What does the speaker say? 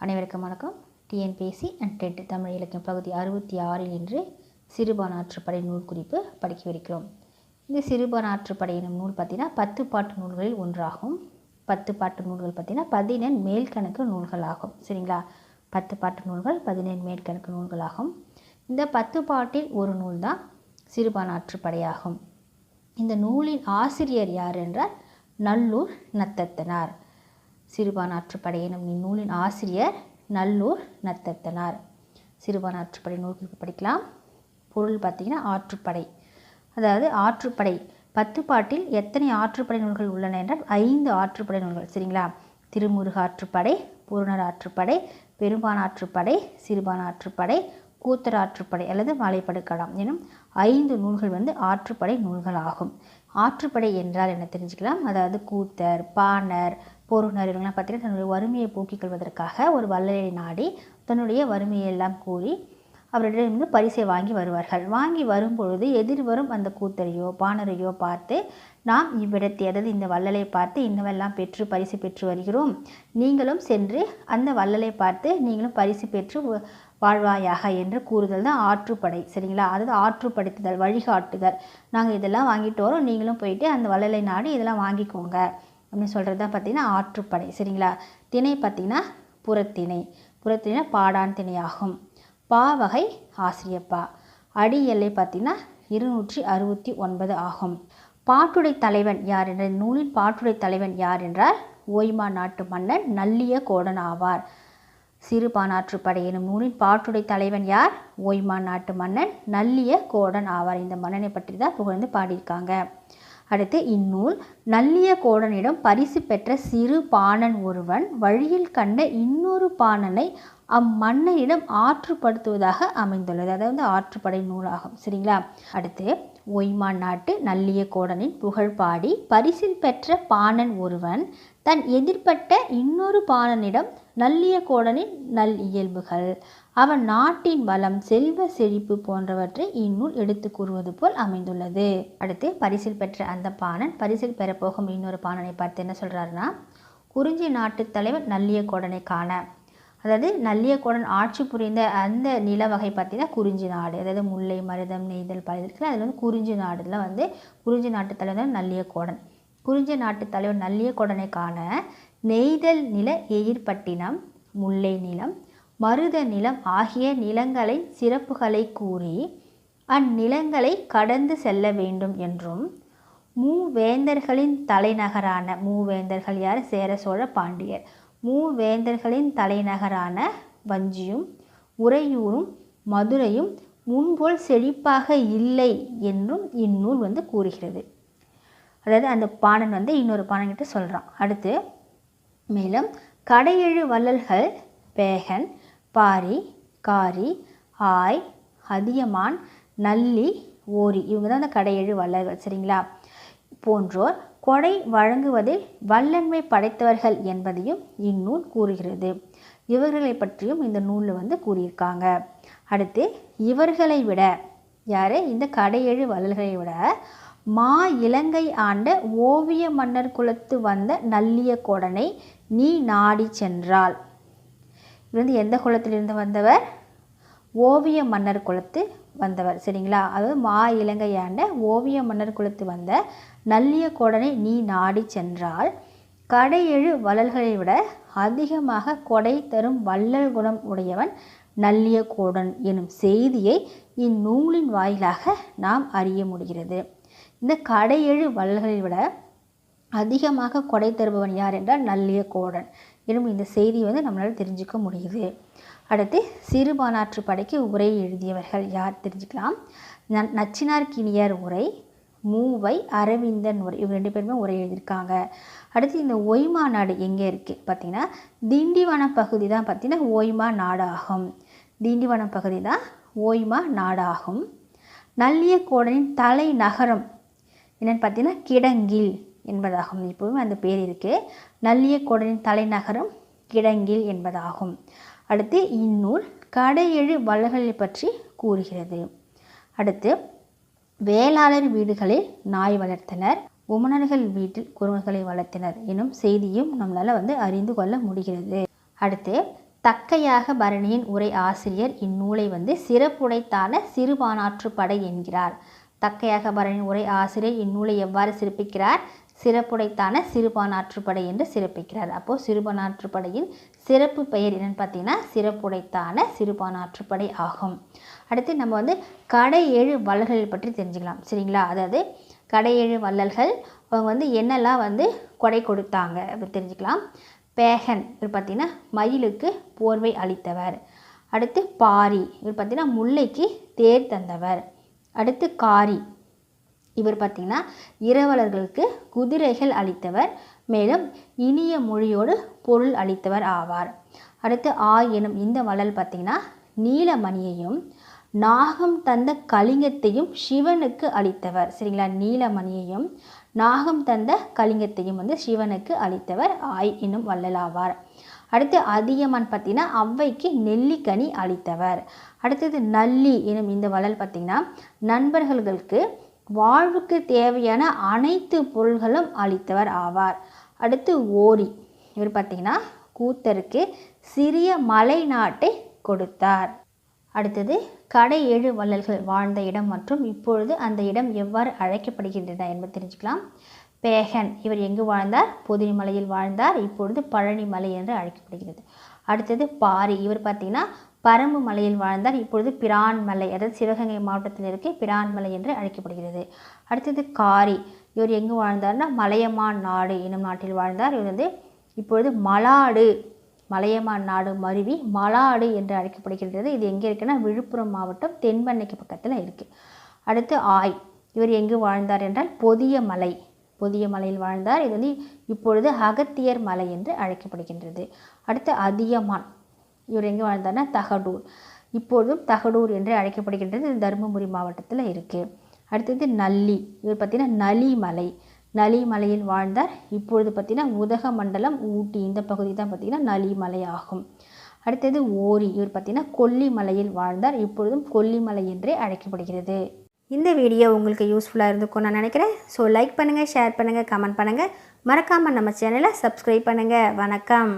அனைவருக்கும் வணக்கம். TNPSC and dead Tamil இலக்கியம் பகுதி அறுபத்தி ஆறில் இன்று சிறுபானாற்றுப்படை நூல் குறிப்பு படிக்கவிருக்கிறோம் இந்த சிறுபானாற்றுப்படை எனும் நூல் பார்த்தீங்கன்னா பத்து பாட்டு நூல்களில் ஒன்றாகும். பத்து பாட்டு நூல்கள் பார்த்திங்கன்னா பதினெண் மேல்கணக்கு நூல்கள் ஆகும். சரிங்களா? பத்து பாட்டு நூல்கள் பதினெண் மேற்கணக்கு நூல்களாகும் இந்த பத்து பாட்டில் ஒரு நூல் தான் சிறுபானாற்றுப்படையாகும். இந்த நூலின் ஆசிரியர் யார் என்றால் நல்லூர் நத்தத்தனார். சிறுபானாற்றுப்படை எனும் இந்நூலின் ஆசிரியர் நல்லூர் நத்தத்தனார். சிறுபானாற்றுப்படை நூல் குறிப்பு படிக்கலாம். பொருள் பார்த்திங்கன்னா ஆற்றுப்படை. அதாவது ஆற்றுப்படை பத்து பாட்டில் எத்தனை ஆற்றுப்படை நூல்கள் உள்ளன என்றால் ஐந்து ஆற்றுப்படை நூல்கள். சரிங்களா? திருமுருக ஆற்றுப்படை பூரணர் ஆற்றுப்படை பெரும்பான் ஆற்றுப்படை சிறுபான் ஆற்றுப்படை கூத்தர் ஆற்றுப்படை அல்லது மலைப்படுக்கலாம் எனும் ஐந்து நூல்கள் வந்து ஆற்றுப்படை நூல்கள் ஆகும் ஆற்றுப்படை என்றால் என்ன தெரிஞ்சுக்கலாம்? அதாவது கூத்தர் பாணர் போரூர் இவங்கெல்லாம் பார்த்தீங்கன்னா தன்னுடைய வறுமையை போக்கிக் கொள்வதற்காக ஒரு வள்ளலை நாடி தன்னுடைய வறுமையை எல்லாம் கூறி அவரிடமிருந்து பரிசை வாங்கி வருவார்கள். வாங்கி வரும்பொழுது எதிர்வரும் அந்த கூத்தரையோ பாணரையோ பார்த்து நாம் இவ்விடத்தை அதாவது இந்த வள்ளலை பார்த்து இன்னவெல்லாம் பெற்று பரிசு பெற்று வருகிறோம். நீங்களும் சென்று அந்த வள்ளலை பார்த்து நீங்களும் பரிசு பெற்று வாழ்வாயாக என்று கூறுதல் தான் ஆற்றுப்படை. சரிங்களா? அதாவது ஆற்றுப்படுத்துதல் வழிகாட்டுதல். நாங்கள் இதெல்லாம் வாங்கிட்டு வரோம். நீங்களும் போயிட்டு அந்த வள்ளலை நாடி இதெல்லாம் வாங்கிக்கோங்க. அப்படின்னு சொல்கிறது தான் பார்த்திங்கன்னா ஆற்றுப்படை சரிங்களா? திணை பார்த்திங்கன்னா புறத்திணை. புறத்திணை பாடான் திணையாகும். பா வகை ஆசிரியப்பா. அடி எல்லை பார்த்திங்கன்னா இருநூற்றி அறுபத்தி ஒன்பது ஆகும். பாட்டுடை தலைவன் யார் என்ற நூலின் பாட்டுடை தலைவன் யார் என்றால் ஓய்மா நாட்டு மன்னன் நல்லிய கோடன் ஆவார். சிறுபானாற்றுப்படை எனும் நூலின் பாட்டுடை தலைவன் யார்? ஓய்மா நாட்டு மன்னன் நல்லிய கோடன் ஆவார். இந்த மன்னனை பற்றி தான் புகழ்ந்து பாடியிருக்காங்க. அடுத்து இந்நூல் நல்லிய கோடனிடம் பரிசு பெற்ற சிறு பாணன் ஒருவன் வழியில் கண்ட இன்னொரு பாணனை அம்மன்னனிடம் ஆற்றுப்படுத்துவதாக அமைந்துள்ளது. அதாவது ஆற்றுப்படை நூலாகும். சரிங்களா? அடுத்து ஒய்மான் நாட்டு நல்லிய கோடனின் புகழ் பாடி பரிசில் பெற்ற பாணன் ஒருவன் தன் எதிர்ப்பட்ட இன்னொரு பாணனிடம் நல்லிய கோடனின் நல் இயல்புகள். அவன் நாட்டின் வளம் செல்வ செழிப்பு போன்றவற்றை இந்நூல் எடுத்து கூறுவது போல் அமைந்துள்ளது. அடுத்து பரிசில் பெற்ற அந்த பாணன் பரிசில் பெறப்போகும் இன்னொரு பாணனை பார்த்து என்ன சொல்கிறாருன்னா குறிஞ்சி நாட்டு தலைவர் நல்லிய கோடனை காண. அதாவது நல்லியக்கோடன் ஆட்சி புரிந்த அந்த நில வகை பார்த்திங்கன்னா குறிஞ்சி நாடு. அதாவது முல்லை மருதம் நெய்தல் பல இருக்குல்ல அதில் வந்து குறிஞ்சி நாடுல வந்து குறிஞ்சி நாட்டு தலைவர் நல்லியக்கோடன் குறிஞ்சி நாட்டு தலைவர் நல்லியக்கோடனை காண நெய்தல் நில எயிர்பட்டினம் முல்லை நிலம் மருத நிலம் ஆகிய நிலங்களை சிறப்புகளை கூறி அந்நிலங்களை கடந்து செல்ல வேண்டும் என்றும் மூவேந்தர்களின் தலைநகரான மூவேந்தர்கள் யார்? சேர சோழ பாண்டியர். மூவேந்தர்களின் தலைநகரான வஞ்சியும் உறையூரும் மதுரையும் முன்போல் செழிப்பாக இல்லை என்றும் இந்நூல் வந்து கூறுகிறது. அதாவது அந்த பாணன் வந்து இன்னொரு பாணன்கிட்ட சொல்கிறான் அடுத்து மேலும் கடையெழு வள்ளல்கள் பேகன் பாரி காரி ஆய் அதியமான் நல்லி ஓரி இவங்க தான் அந்த கடையெழு வள்ளல்கள் சரிங்களா? போன்றோர் கொடை வழங்குவதில் வல்லன்மை படைத்தவர்கள் என்பதையும் இந்நூல் கூறுகிறது. இவர்களை பற்றியும் இந்த நூலில் வந்து கூறியிருக்காங்க. அடுத்து இவர்களை விட யார்? இந்த கடையெழு வள்ளல்களை விட மா இலங்கை ஆண்ட ஓவிய மன்னர் குலத்து வந்த நல்லிய கோடனை நீ நாடி சென்றால் இவர் வந்து எந்த குலத்திலிருந்து வந்தவர்? ஓவிய மன்னர் குலத்து வந்தவர். சரிங்களா? அதாவது மா இலங்கை ஆண்ட ஓவிய மன்னர் குலத்து வந்த நல்லிய கோடனை நீ நாடி சென்றால் கடையெழு வளல்களை விட அதிகமாக கொடை தரும் வள்ளல் குணம் உடையவன் நல்லிய கோடன் எனும் செய்தியை இந்நூலின் வாயிலாக நாம் அறிய முடிகிறது. இந்த கடையெழு வள்ளல்களை விட அதிகமாக கொடை தருபவன் யார் என்றால் நல்லிய கோடன். எனும் இந்த செய்தி வந்து நம்மளால் தெரிஞ்சுக்க முடியுது. அடுத்து சிறுபானாற்று படைக்கு உரை எழுதியவர்கள் யார் தெரிஞ்சுக்கலாம். நச்சினார் கிணியர் உரை மூவை அரவிந்தன் உரை. இவங்க ரெண்டு பேருமே உரை எழுதியிருக்காங்க. அடுத்து இந்த ஒய்மா நாடு எங்கே இருக்குது பார்த்திங்கன்னா திண்டிவனம் பகுதி தான் பார்த்திங்கன்னா ஓய்மா நாடாகும். திண்டிவனம் பகுதி தான் ஓய்மா நாடாகும். நல்லியக்கோடனின் தலைநகரம் என்னென்னு பார்த்தீங்கன்னா கிடங்கில் என்பதாகும். இப்போவும் அந்த பேர் இருக்குது நல்லியக்கோடனின் தலைநகரம் கிடங்கில் என்பதாகும். அடுத்து இந்நூல் கடையெழு வள்ளல்களை பற்றி கூறுகிறது. அடுத்து வேளாளர் வீடுகளில் நாய் வளர்த்தனர். உமணர்கள் வீட்டில் குரங்குகளை வளர்த்தனர் எனும் செய்தியும் நம்மளால் வந்து அறிந்து கொள்ள முடிகிறது. அடுத்து தக்கையாக பரணியின் உரை ஆசிரியர் இந்நூலை வந்து சிறப்புடைத்தான சிறுபானாற்று படை என்கிறார். தக்கையாக பரணியின் உரை ஆசிரியர் இந்நூலை எவ்வாறு சிறப்பிக்கிறார்? சிறப்புடைத்தான சிறுபானாற்றுப்படை என்று சிறப்பிக்கிறார். அப்போது சிறுபானாற்றுப்படையின் சிறப்பு பெயர் என்னென்னு பார்த்தீங்கன்னா சிறப்புடைத்தான சிறுபானாற்றுப்படை ஆகும். அடுத்து நம்ம வந்து கடை ஏழு வள்ளல்கள் பற்றி தெரிஞ்சுக்கலாம். சரிங்களா? அதாவது கடை ஏழு வள்ளல்கள் அவங்க வந்து என்னெல்லாம் வந்து கொடை கொடுத்தாங்க அப்படி தெரிஞ்சுக்கலாம். பேகன் இவர் பார்த்தீங்கன்னா மயிலுக்கு போர்வை அளித்தவர். அடுத்து பாரி இவர் பார்த்தீங்கன்னா முல்லைக்கு தேர் தந்தவர். அடுத்து காரி. இவர் பார்த்திங்கன்னா இரவலர்களுக்கு குதிரைகள் அளித்தவர். மேலும் இனிய மொழியோடு பொருள் அளித்தவர் ஆவார். அடுத்து ஆ எனும் இந்த வள்ளல் பார்த்திங்கன்னா நீலமணியையும் நாகம் தந்த கலிங்கத்தையும் சிவனுக்கு அளித்தவர். சரிங்களா? நீலமணியையும் நாகம் தந்த கலிங்கத்தையும் வந்து சிவனுக்கு அளித்தவர் ஆய் என்னும் வள்ளல் ஆவார் அடுத்து அதியமான் பார்த்தீங்கன்னா அவ்வைக்கு நெல்லிக்கனி அளித்தவர். அடுத்தது நல்லி எனும் இந்த வள்ளல் பார்த்திங்கன்னா நண்பர்களுக்கு வாழ்வுக்கு தேவையான அனைத்து பொருள்களும் அளித்தவர் ஆவார். அடுத்து ஓரி இவர் பார்த்திங்கன்னா கூத்தருக்கு சிறிய மலை நாட்டை கொடுத்தார். அடுத்தது கடை ஏழு வள்ளல்கள் வாழ்ந்த இடம் மற்றும் இப்பொழுது அந்த இடம் எவ்வாறு அழைக்கப்படுகின்றன என்பது தெரிஞ்சுக்கலாம். பேகன். இவர் எங்கு வாழ்ந்தார்? புதினிமலையில் வாழ்ந்தார். இப்பொழுது பழனி மலை என்று அழைக்கப்படுகிறது. அடுத்தது பாரி. இவர் பார்த்தீங்கன்னா பரம்பு மலையில் வாழ்ந்தார். இப்பொழுது பிரான் மலை அதாவது சிவகங்கை மாவட்டத்தில் இருக்க பிரான் மலை என்று அழைக்கப்படுகிறது. அடுத்தது காரி. இவர் எங்கு வாழ்ந்தார்னா மலையமான் நாடு என்னும் நாட்டில் வாழ்ந்தார். இவர் வந்து இப்பொழுது மலாடு மலையமான் நாடு மருவி மலாடு என்று அழைக்கப்படுகின்றது இது எங்கே இருக்குன்னா விழுப்புரம் மாவட்டம் தென்பண்ணைக்கு பக்கத்தில் இருக்குது அடுத்து ஆய். இவர் எங்கு வாழ்ந்தார் என்றால் பொதிய மலை. புதிய மலையில் வாழ்ந்தார். இது வந்து இப்பொழுது அகத்தியர் மலை என்று அழைக்கப்படுகின்றது. அடுத்து அதியமான். இவர் எங்கே வாழ்ந்தார்னா தகடூர். இப்பொழுதும் தகடூர் என்று அழைக்கப்படுகின்றது. இது தருமபுரி மாவட்டத்தில் இருக்குது அடுத்தது நல்லி. இவர் பார்த்தீங்கன்னா நலி மலை நலி மலையில் வாழ்ந்தார். இப்பொழுது பார்த்திங்கன்னா உதகமண்டலம் ஊட்டி இந்த பகுதி தான் பார்த்திங்கன்னா நலி மலை ஆகும். அடுத்தது ஓரி. இவர் பார்த்திங்கன்னா கொல்லிமலையில் வாழ்ந்தார். இப்பொழுதும் கொல்லிமலை என்றே அழைக்கப்படுகிறது. இந்த வீடியோ உங்களுக்கு யூஸ்ஃபுல்லாக இருந்துக்கும் நான் நினைக்கிறேன். ஸோ லைக் பண்ணுங்கள் ஷேர் பண்ணுங்கள் கமெண்ட் பண்ணுங்கள் மறக்காமல் நம்ம சேனலை சப்ஸ்கிரைப் பண்ணுங்கள் வணக்கம்.